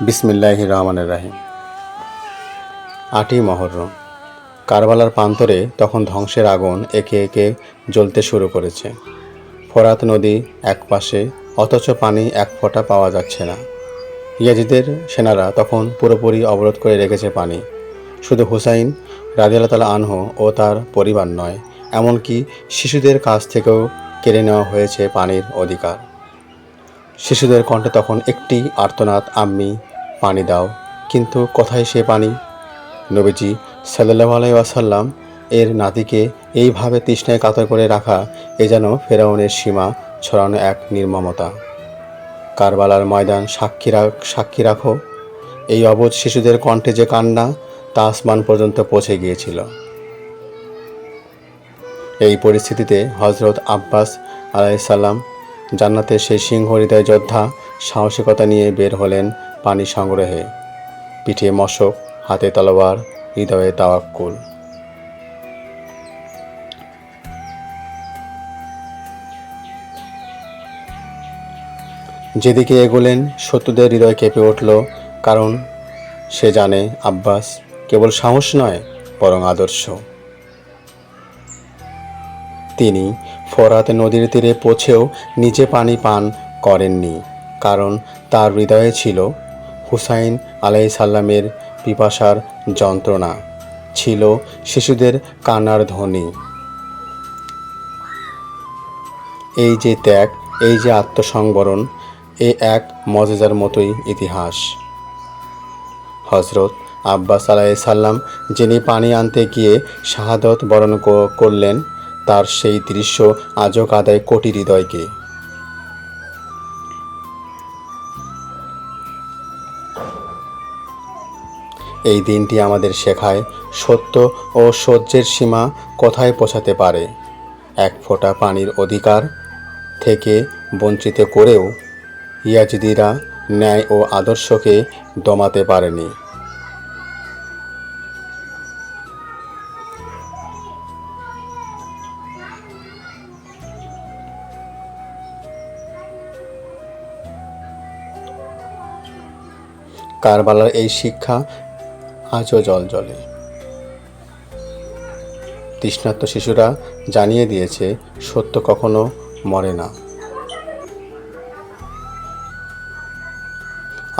বিসমিল্লাহ রহমানের রাহিম। আটই মহরম। কারবালার প্রান্তরে তখন ধ্বংসের আগুন একে একে জ্বলতে শুরু করেছে। ফোরাত নদী এক পাশে, অথচ পানি এক ফোঁটা পাওয়া যাচ্ছে না। ইয়াজিদের সেনারা তখন পুরোপুরি অবরোধ করে রেখেছে পানি। শুধু হুসাইন রাজিয়াল্লাহ তালা আনহ ও তার পরিবার নয়, এমনকি শিশুদের কাছ থেকেও কেড়ে নেওয়া হয়েছে পানির অধিকার। শিশুদের কণ্ঠে তখন একটি আর্তনাদ, আম্মি পানি দাও। কিন্তু কোথায় সে পানি। নবীজি সাল্লাহ আলাইসাল্লাম এর নাতিকে এইভাবে তৃষ্ণায় কাতর করে রাখা এ যেন ফেরাউনের সীমা ছড়ানো এক নির্মমতা। কারবালার ময়দান সাক্ষী রাখ, সাক্ষী রাখো। এই অবোধ শিশুদের কণ্ঠে যে কান্না, তা আসমান পর্যন্ত পৌঁছে গিয়েছিল। এই পরিস্থিতিতে হজরত আব্বাস আলাইসাল্লাম জান্নাতের সেই সিংহ হৃদয় যোদ্ধা সাহসিকতা নিয়ে বের হলেন পানি সংগ্রহে। পিঠে মশক, হাতে তলোয়ার, হৃদয়ে তাওয়াক্কুল। যেদিকে এগোলেন, শত্রুদের হৃদয় কেঁপে উঠল, কারণ সে জানে আব্বাস কেবল সাহস নয়, বরং আদর্শ। তিনি ফরাত নদীর তীরে পৌঁছেও নিজে পানি পান করেননি, কারণ তার হৃদয়ে ছিল হুসাইন আলাই সাল্লামের পিপাসার যন্ত্রণা। ছিল শিশুদের কান্নার ধ্বনি। এই যে ত্যাগ, এই যে আত্মসংবরণ, এ এক মজেজার মতোই ইতিহাস। হজরত আব্বাস আলাহি সাল্লাম যিনি পানি আনতে গিয়ে শাহাদত বরণ করলেন তার সেই দৃশ্য আজও কাদায় কোটি হৃদয়কে। এই দিনটি আমাদের শেখায় সত্য ও সহ্যের সীমা কোথায় পৌঁছাতে পারে। এক ফোঁটা পানির অধিকার থেকে বঞ্চিত করেও ইয়াজিদিরা ন্যায় ও আদর্শকে দমাতে পারেনি। কারবালার এই শিক্ষা আজও জল জলে। তৃষ্ণার্ত শিশুরা জানিয়ে দিয়েছে, সত্য কখনো মরে না।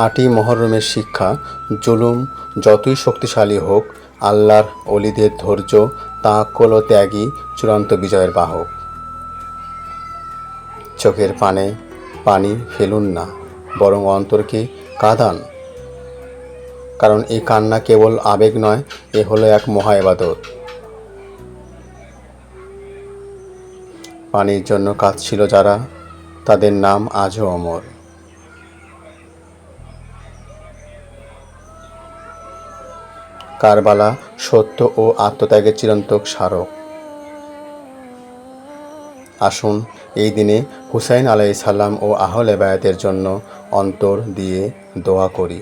আটি মহরমের শিক্ষা, জুলুম যতই শক্তিশালী হোক, আল্লাহর অলিদের ধৈর্য তাঁকল ও ত্যাগই চূড়ান্ত বিজয়ের বাহক। চোখের পানে পানি ফেলুন না, বরং অন্তরকে কাঁদান। কারণ এই কান্না কেবল আবেগ নয়, এ হলো এক মহা এবাদত পানির জন্য কাঁদছিল যারা, তাদের নাম আজও অমর। কারবালা সত্য ও আত্মত্যাগের চিরন্তক স্মারক। আসুন এই দিনে হুসাইন আলাই সাল্লাম ও আহলে বায়াতের জন্য অন্তর দিয়ে দোয়া করি।